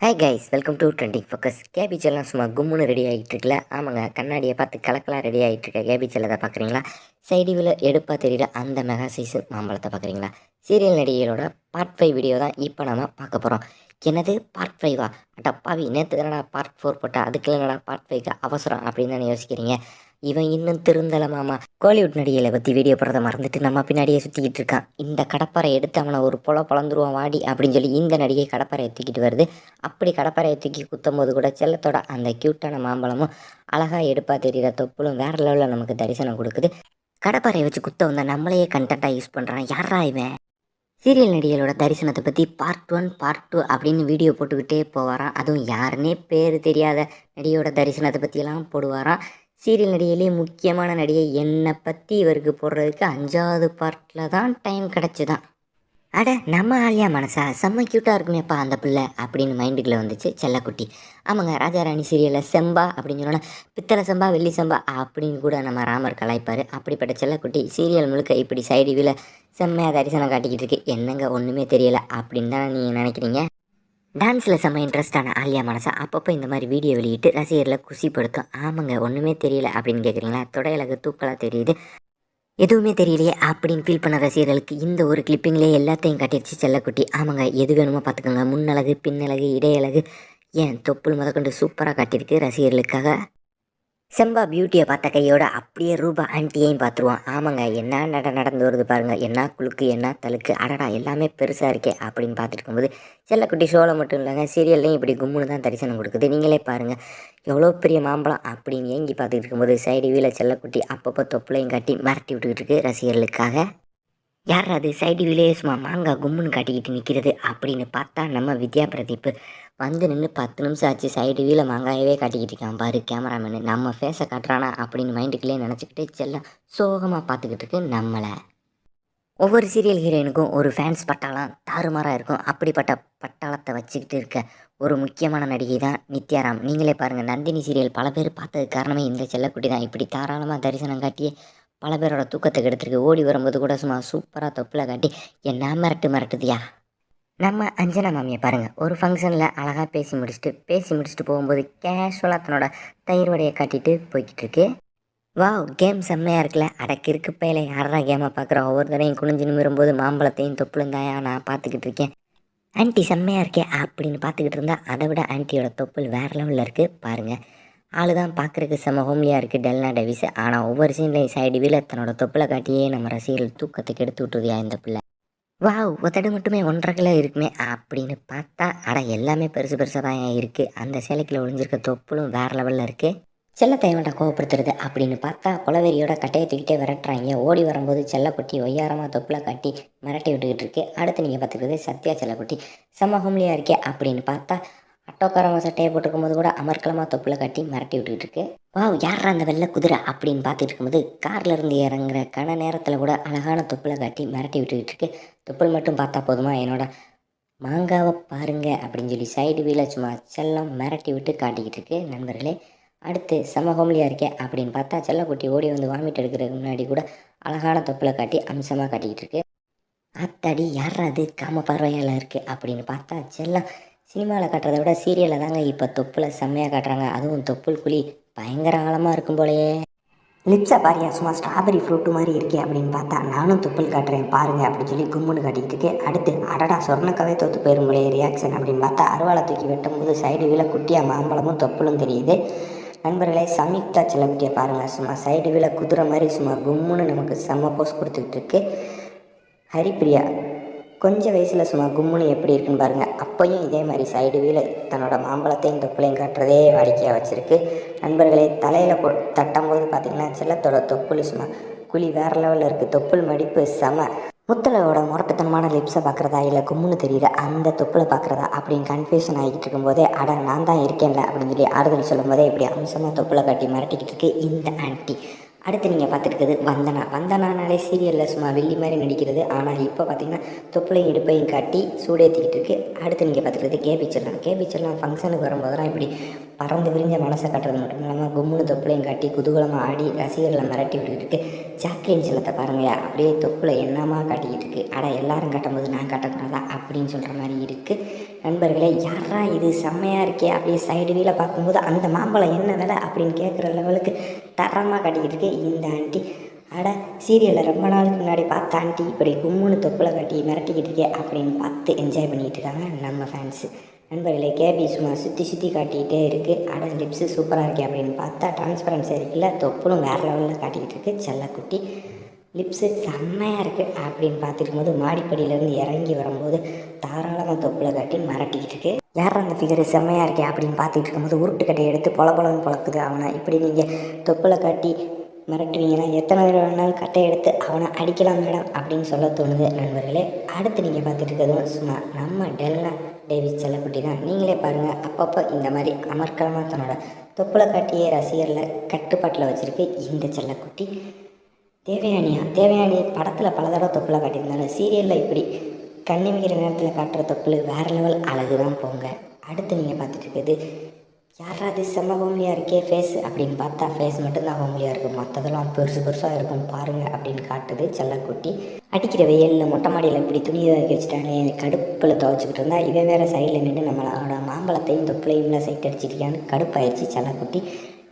Hi guys welcome to trending focus கேபிச் எல்லாம் சும்மா கும்முன்னு ரெடி ஆகிட்டு இருக்குல்ல ஆமாங்க கண்ணாடியை பார்த்து கலக்கலாம் ரெடி ஆகிட்டு இருக்க கேபிச் எல்லாம் பார்க்குறீங்களா சைடிவில் எடுப்பாக தெரியல அந்த மெகா சைஸ் மாம்பழத்தை பார்க்குறீங்களா சீரியல் நடிகையோட பார்ட் ஃபைவ் வீடியோ தான் இப்போ நம்ம பார்க்க போகிறோம் என்னது பார்ட் ஃபைவா அட்டப்பாவி நேற்று தானடா பார்ட் ஃபோர் போட்டால் அதுக்குள்ளடா என்னடா பார்ட் ஃபைவ்க்கு அவசரம் அப்படின்னு தானே யோசிக்கிறீங்க? இவன் இன்னும் திருந்தல மாமா. கோலிவுட் நடிகைகளை பற்றி வீடியோ போடுறத மறந்துட்டு நம்ம பின்னாடியே சுற்றிக்கிட்டு இருக்கான். இந்த கடப்பாரை எடுத்து அவனை ஒரு பொல பழந்துருவான் வாடி அப்படின்னு சொல்லி இந்த நடிகை கடப்பாரையை தூக்கிட்டு வருது. அப்படி கடப்பாரையை தூக்கி குத்தும் போது கூட செல்லத்தோட அந்த க்யூட்டான மாம்பழமும் அழகாக எடுப்பாக தெரிகிற தொப்புளும் வேற லெவலில் நமக்கு தரிசனம் கொடுக்குது. கடப்பாரையை வச்சு குத்த வந்த நம்மளையே கண்டென்ட்டாக யூஸ் பண்ணுறான் யாரா இவன்? சீரியல் நடிகளோட தரிசனத்தை பற்றி பார்ட் ஒன் பார்ட் டூ அப்படின்னு வீடியோ போட்டுக்கிட்டே போவாராம். அதுவும் யாருன்னே பேர் தெரியாத நடிகையோட தரிசனத்தை பற்றியெல்லாம் போடுவாராம். சீரியல் நடிகையிலே முக்கியமான நடிகை என்னை பற்றி இவருக்கு போடுறதுக்கு அஞ்சாவது பார்ட்டில் தான் டைம் கிடச்சிதான் அட நம்ம ஆலியா மனசா? செம்ம க்யூட்டாக இருக்குமேப்பா அந்த பிள்ளை அப்படின்னு மைண்டுக்குள்ளே வந்துச்சு செல்லக்குட்டி. ஆமாங்க ராஜாராணி சீரியலில் செம்பா அப்படின்னு சொன்னோன்னா பித்தளை செம்பா வெள்ளி செம்பா அப்படின்னு கூட நம்ம ராமர் கலாய்ப்பார். அப்படிப்பட்ட செல்லக்குட்டி சீரியல் முழுக்க இப்படி சைடு வியூவில் செம்மையாக தரிசனம் காட்டிக்கிட்டு இருக்கு. என்னங்க ஒன்றுமே தெரியலை அப்படின்னு தான் நீங்கள் நினைக்கிறீங்க? டான்ஸில் செம்ம இன்ட்ரெஸ்டான ஆலியா மனசா அப்பப்போ இந்த மாதிரி வீடியோ வெளியிட்டு ரசிகர்களை குசிப்படுத்தும். ஆமாங்க ஒன்றுமே தெரியல அப்படின்னு கேட்குறீங்களா தொடையலகு தூக்கலாக தெரியுது. எதுவுமே தெரியலையே அப்படின்னு ஃபீல் பண்ண ரசிகர்களுக்கு இந்த ஒரு கிளிப்பிங்லேயே எல்லாத்தையும் கட்டிடுச்சு செல்லக்குட்டி. ஆமாங்க எது வேணுமோ பார்த்துக்கோங்க. முன்னழகு பின்னழகு இடையழகு ஏன் தொப்புள் முதற்கொண்டு சூப்பராக காட்டியிருக்கு ரசிகர்களுக்காக. செம்பா பியூட்டியை பார்த்த கையோட அப்படியே ரூபா ஆன்ட்டியையும் பார்த்துருவான் ஆமாங்க என்ன நட நடந்து வருது பாருங்க. என்ன குலுக்கு என்ன தலுக்கு அடடா எல்லாமே பெருசாக இருக்கே அப்படின்னு பார்த்துட்டு இருக்கும்போது செல்லக்குட்டி ஷோவில் மட்டும் இல்லைங்க சீரியல்லையும் இப்படி கும்முன்னு தான் தரிசனம் கொடுக்குது. நீங்களே பாருங்கள் எவ்வளோ பெரிய மாம்பழம் அப்படின்னு ஏங்கி பார்த்துட்டு இருக்கும்போது சைடு வீல செல்லக்குட்டி அப்பப்போ தொப்புளையும் காட்டி மிரட்டி விட்டுக்கிட்டு இருக்கு ரசிகர்களுக்காக. யார் அது சைடு வீலே சும்மா மாங்காய் கும்முன்னு காட்டிக்கிட்டு நிற்கிறது அப்படின்னு பார்த்தா நம்ம வித்யா பிரதீப். வந்து நின்று பத்து நிமிஷம் ஆச்சு சைடு வீல மாங்காயவே காட்டிக்கிட்டு இருக்கான். பாரு கேமராமேனு நம்ம ஃபேஸை காட்டுறானா அப்படின்னு மைண்டுக்குள்ளே நினச்சிக்கிட்டு செல்லம் சோகமாக பார்த்துக்கிட்டு இருக்கு நம்மளை. ஒவ்வொரு சீரியல் ஹீரோயினுக்கும் ஒரு ஃபேன்ஸ் பட்டாளம் தாறுமாறாக இருக்கும். அப்படிப்பட்ட பட்டாளத்தை வச்சுக்கிட்டு இருக்க ஒரு முக்கியமான நடிகை தான் நித்யாராம். நீங்களே பாருங்கள் நந்தினி சீரியல் பல பேர் பார்த்ததுக்கு காரணமே இந்த செல்லக்குட்டி தான். இப்படி தாராளமாக தரிசனம் காட்டியே பல பேரோட தூக்கத்தை கெடுத்துருக்கு. ஓடி வரும்போது கூட சும்மா சூப்பராக தொப்பில் காட்டி என்ன மிரட்டு மிரட்டுதியா? நம்ம அஞ்சனா மாமியை பாருங்கள் ஒரு ஃபங்க்ஷனில் அழகாக பேசி முடிச்சுட்டு பேசி முடிச்சுட்டு போகும்போது கேஷுவலாக தன்னோட தயிர் வடையை காட்டிட்டு போய்கிட்டு இருக்கு வாவ் கேம் செம்மையாக இருக்குல்ல. அடக்கு இருக்கு யாரா கேமை பார்க்குறோம் ஒவ்வொரு தடையும் குனிஞ்சு நிமிரும்போது மாம்பழத்தையும் தொப்புளும் தாயா நான் பார்த்துக்கிட்டு இருக்கேன் ஆன்ட்டி செம்மையாக இருக்கே அப்படின்னு பார்த்துக்கிட்டு இருந்தால் அதை விட ஆன்ட்டியோட தொப்புள் வேறு லெவலில் இருக்குது பாருங்கள் ஆளு தான் பார்க்குறக்கு செம ஹோம்லியாக இருக்குது டெல்னா டெவிஸ். ஆனால் ஒவ்வொரு சீன்லையும் சைடு வீல தன்னோட தொப்பில் காட்டியே நம்ம ரசிகர்கள் தூக்கத்தை கெடுத்து விட்டுருதியா இந்த பிள்ளை? வாவ் ஒத்தடை மட்டுமே ஒன்றரை கிலோ இருக்குமே அப்படின்னு பார்த்தா ஆனால் எல்லாமே பெருசு பெருசாக தான் இருக்குது அந்த சேலைக்குள்ள ஒளிஞ்சிருக்க தொப்புளும் வேறு லெவலில் இருக்குது செல்லத்தைவன்ட்ட கோவப்படுத்துறது அப்படின்னு பார்த்தா குலவெறியோட கட்டையை தூக்கிட்டே விரட்டுறாங்க. ஓடி வரும்போது செல்லக்குட்டி ஒய்யாரமாக தொப்பில் கட்டி மிரட்டி விட்டுக்கிட்டு இருக்கு. அடுத்து நீங்கள் பார்த்துக்கிறது சத்யா செல்லக்குட்டி செம்ம ஹோம்லியாக இருக்கே அப்படின்னு பார்த்தா அட்டோக்காரவங்க சட்டையை போட்டிருக்கும் போது கூட அமர்க்கலமாக தொப்புல கட்டி மிரட்டி விட்டுக்கிட்டு இருக்கு வாவ் யாரா அந்த வெள்ளை குதிரை அப்படின்னு பார்த்துட்டு இருக்கும்போது கார்ல இருந்து இறங்குற கன நேரத்தில் கூட அழகான தொப்புல காட்டி மிரட்டி விட்டுக்கிட்டு இருக்கு தொப்புள் மட்டும் பார்த்தா போதுமா? என்னோட மாங்காவை பாருங்க அப்படின்னு சொல்லி சைடு வீல சும்மா செல்லம் மிரட்டி விட்டு காட்டிக்கிட்டு இருக்கு நண்பர்களே அடுத்து செம ஹோம்லியாக இருக்கே அப்படின்னு பார்த்தா செல்லக்குட்டி ஓடி வந்து வாமிட் எடுக்கிறதுக்கு முன்னாடி கூட அழகான தொப்பில் காட்டி அம்சமாக காட்டிக்கிட்டு இருக்கு அத்தாடி யாரா அது? காம பார்வையால் இருக்குது அப்படின்னு பார்த்தா செல்லம் சினிமாவில் காட்டுறதை விட சீரியலில் தாங்க இப்போ தொப்புல செம்மையாக காட்டுறாங்க. அதுவும் தொப்புள் குழி பயங்கர ஆழமாக இருக்கும் போலயே. லிப்ஸை பாரியா சும்மா ஸ்ட்ராபெரி ஃப்ரூட்டு மாதிரி இருக்கே அப்படின்னு பார்த்தா நானும் தொப்புள் காட்டுறேன் பாருங்கள் அப்படின்னு சொல்லி கும்முன்னு காட்டிக்கிட்டு இருக்கு அடுத்து அடடா சொர்ணக்கவே தோத்து போயிரும் போலே ரியாக்ஷன் அப்படின்னு பார்த்தா அருவாளை தூக்கி வெட்டும் போது சைடு வீல குட்டியாக மாம்பழமும் தொப்புளும் தெரியுது. நண்பர்களே சம்யுக்தா செல்லக்குட்டியை பாருங்கள் சும்மா சைடு வீல குதிரை மாதிரி சும்மா கும்முன்னு நமக்கு செம்ம போஸ் கொடுத்துக்கிட்டு இருக்கு. ஹரிப்பிரியா கொஞ்சம் வயசில் சும்மா கும்முன்னு எப்படி இருக்குன்னு பாருங்கள் அப்போயும் இதே மாதிரி சைடு வீல தன்னோட மாம்பழத்தையும் தொப்புளையும் காட்டுறதே வாடிக்கையாக வச்சுருக்கு. நண்பர்களே தலையில் கொ தட்டும்போது பார்த்தீங்கன்னா செல்லத்தோட தொப்புள் சும்மா குழி வேறு லெவலில் இருக்குது தொப்புள் மடிப்பு செம. முத்தலோட முரட்டுத்தனமான லிப்ஸை பார்க்குறதா இல்லை கும்முன்னு தெரியுற அந்த தொப்புளை பார்க்குறதா அப்படின்னு கன்ஃபியூஷன் ஆகிட்டு இருக்கும்போதே அட நான் தான் இருக்கேன்ல அப்படின்னு சொல்லி ஆறுதல் சொல்லும்போதே இப்படி அம்சமாக தொப்புளை காட்டி மிரட்டிக்கிட்டு இருக்கு இந்த ஆன்ட்டி அடுத்து நீங்கள் பார்த்துருக்குது வந்தனா. வந்தனானாலே சீரியலில் சும்மா வெள்ளி மாதிரி நடிக்கிறது. ஆனால் இப்போ பார்த்தீங்கன்னா தொப்புளையும் இடுப்பையும் காட்டி சூடேற்றிக்கிட்டு இருக்கு. அடுத்து நீங்கள் பார்த்துருக்குது கே. பிச்சர்லாம் கே. பிச்சர்லாம் ஃபங்க்ஷனுக்கு வரும்போதெல்லாம் இப்படி பறந்து விரிஞ்ச மனசை காட்டுறது மட்டும் இல்லாமல் கும்முன்னு தொப்புளையும் காட்டி குதூகலமாக ஆடி ரசிகர்களை மிரட்டி விட்டுக்கிட்டு இருக்கு. ஜாக்லின் சின்னத்தை பாருங்கயா அப்படியே தொப்புளை என்னமா காட்டிக்கிட்டு இருக்கு. ஆனால் எல்லாரும் காட்டும்போது நான் காட்டக்கூடாதா? அப்படின்னு சொல்கிற மாதிரி இருக்குது நண்பர்களே யாரா இது? செம்மையாக இருக்கே. அப்படியே சைடு வீல பார்க்கும்போது அந்த மாம்பழம் என்ன விலை அப்படின்னு கேட்குற லெவலுக்கு தரமாக காட்டிக்கிட்டு இருக்கு. இந்த ஆண்டி. அட சீரியலில் ரொம்ப நாளுக்கு முன்னாடி பார்த்த ஆண்டி இப்படி கும்முன்னு தொப்பில் கட்டி மிரட்டிக்கிட்டு இருக்கே அப்படின்னு பார்த்து என்ஜாய் பண்ணிகிட்டு இருக்காங்க நம்ம ஃபேன்ஸு நண்பர்களே கேபி சும்மா சுற்றி சுற்றி காட்டிக்கிட்டே இருக்குது அட லிப்ஸு சூப்பராக இருக்கே அப்படின்னு பார்த்தா டிரான்ஸ்பரன்சி இருக்குல்ல தொப்புளும் வேறு லெவலில் காட்டிக்கிட்டு இருக்கு செல்லக்குட்டி. லிப்ஸு செம்மையாக இருக்குது அப்படின்னு பார்த்துருக்கும் போது மாடிப்படியிலேருந்து இறங்கி வரும்போது தாராளமாக தொப்புளை காட்டி மிரட்டிக்கிட்டு இருக்கு. யார் அந்த ஃபிகர் செம்மையாக இருக்கே அப்படின்னு பார்த்துட்டு இருக்கும்போது உருட்டு கட்டையை எடுத்து பொல பொலன்னு பொழக்குது அவனை. இப்படி நீங்கள் தொப்புளை காட்டி மிரட்டுவீங்கன்னா எத்தனை தடவை வேணாலும் கட்டை எடுத்து அவனை அடிக்கலாம் மேடம் அப்படின்னு சொல்ல தோணுது நண்பர்களே. அடுத்து நீங்கள் பார்த்துட்டு இருக்கிறதும் சும்மா நம்ம டெல்லா டேவிஸ் செல்லக்குட்டி தான். நீங்களே பாருங்கள் அப்பப்போ இந்த மாதிரி அமர்க்கலமாக தன்னோட தொப்புளை காட்டியே ரசிகரில் கட்டுப்பாட்டில் வச்சுருக்கு இந்த செல்லக்குட்டி. தேவயானியா தேவயானி படத்தில் பல தடவை தொப்புளை காட்டியிருந்தாலும் சீரியலில் இப்படி கண்ணிமிக்கிற நேரத்தில் காட்டுற தொப்புள் வேறு லெவல் அழகு தான் போங்க. அடுத்து நீங்கள் பார்த்துட்டு இருக்கிறது யாராவது செம்ம ஹோம்லியாக இருக்கே ஃபேஸ் அப்படின்னு பார்த்தா ஃபேஸ் மட்டும்தான் ஹோம்லியாக இருக்கும். மற்றதெல்லாம் பெருசு பெருசாக இருக்கும். பாருங்கள் அப்படின்னு காட்டுது செல்லக்குட்டி. அடிக்கிற வெயிலில் மொட்டை மாடியில் இப்படி துணி துவைக்க வச்சுட்டானே கடுப்பில் துவைச்சிக்கிட்டு இருந்தால் இவன் வேறு சைடில் நின்று நம்மளோட மாம்பழத்தையும் தொப்புளையும்ல சைட் அடிச்சிருக்கான்னு கடுப்பாயிடுச்சு செல்லக்குட்டி.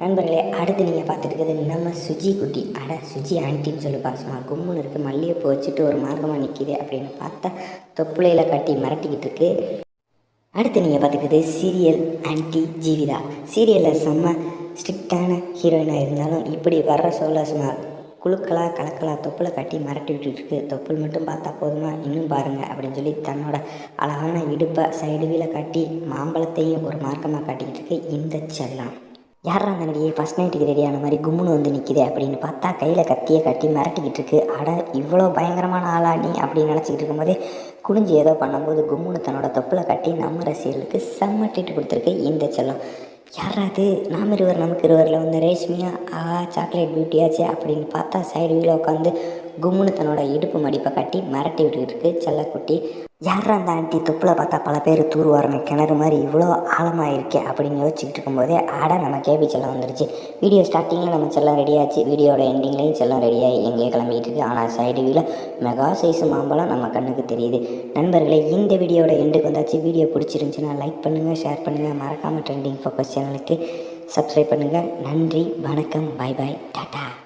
நண்பர்களே அடுத்து நீங்கள் பார்த்துருக்கிறது நம்ம சுஜி குட்டி. அட சுஜி ஆன்ட்டின்னு சொல்லி பாசுமா கும்முன்னு இருக்குது மல்லிகைப்பூ வச்சுட்டு ஒரு மார்க்கமாக நிற்கிது அப்படின்னு பார்த்தா தொப்புளையில் கட்டி மிரட்டிக்கிட்டு இருக்கு. அடுத்து நீங்கள் பார்த்துக்கிறது சீரியல் ஆன்டி ஜீவிதா. சீரியலில் செம்ம ஸ்ட்ரிக்டான ஹீரோயினாக இருந்தாலும் இப்படி வர்ற சோழ சும்மா குழுக்களாக கலக்கலாக தொப்புளை கட்டி மிரட்டி விட்டுட்டு இருக்கு. தொப்புள் மட்டும் பார்த்தா போதுமா? இன்னும் பாருங்கள் அப்படின்னு சொல்லி தன்னோட அழகான இடுப்பை சைடு வீல காட்டி மாம்பழத்தையும் ஒரு மார்க்கமாக காட்டிக்கிட்டு இருக்கு இந்த செல்லம். யாரா அந்த நடிகை? ஃபஸ்ட் நைட்டுக்கு ரெடியான மாதிரி கும்முன்னு வந்து நிற்கிது அப்படின்னு பார்த்தா கையில் கத்தியை கட்டி மிரட்டிக்கிட்டு இருக்கு. அட இவ்வளோ பயங்கரமான ஆளா நீ? அப்படின்னு நினச்சிக்கிட்டு இருக்கும்போதே குனிஞ்சு ஏதோ பண்ணும்போது கும்முன்னு தன்னோட தொப்பில் கட்டி நம்ம ரசிகர்களுக்கு செம்ம ட்ரீட் கொடுத்துருக்கு இந்த செல்லம். யாராவது நாம் இருவர் நமக்கு இருவரில் வந்து ரேஷ்மியா ஆ சாக்லேட் பியூட்டியாச்சே அப்படின்னு பார்த்தா சைடு வீல உட்காந்து கும்முன்னு தன்னோட இடுப்பு மடிப்பை கட்டி மிரட்டி விட்டுக்கிட்டு இருக்கு செல்லக்குட்டி யார் அந்த ஆண்டி? தொப்புல பார்த்தா பல பேர் தூர்வாரமே கிணறு மாதிரி இவ்வளோ ஆழமாக இருக்கே அப்படின்னு யோசிச்சுக்கிட்டு இருக்கும்போதே ஆட நம்ம கேபி செல்லம் வந்துருச்சு. வீடியோ ஸ்டார்டிங்கில் நம்ம செல்லம் ரெடியாச்சு வீடியோட எண்டிங்லேயும் செல்லம் ரெடியாகி எங்கேயே கிளம்பிட்டு இருக்கு. ஆனால் சைடு வீல மெகா சைஸ் மாம்பழம் நம்ம கண்ணுக்கு தெரியுது. நண்பர்களே இந்த வீடியோட எண்டுக்கு வந்தாச்சு. வீடியோ பிடிச்சிருந்துச்சுன்னா லைக் பண்ணுங்கள் ஷேர் பண்ணுங்கள் மறக்காமல் ட்ரெண்டிங் ஃபோக்கஸ் சேனலுக்கு சப்ஸ்கிரைப் பண்ணுங்கள் நன்றி வணக்கம் பாய் பாய் டாட்டா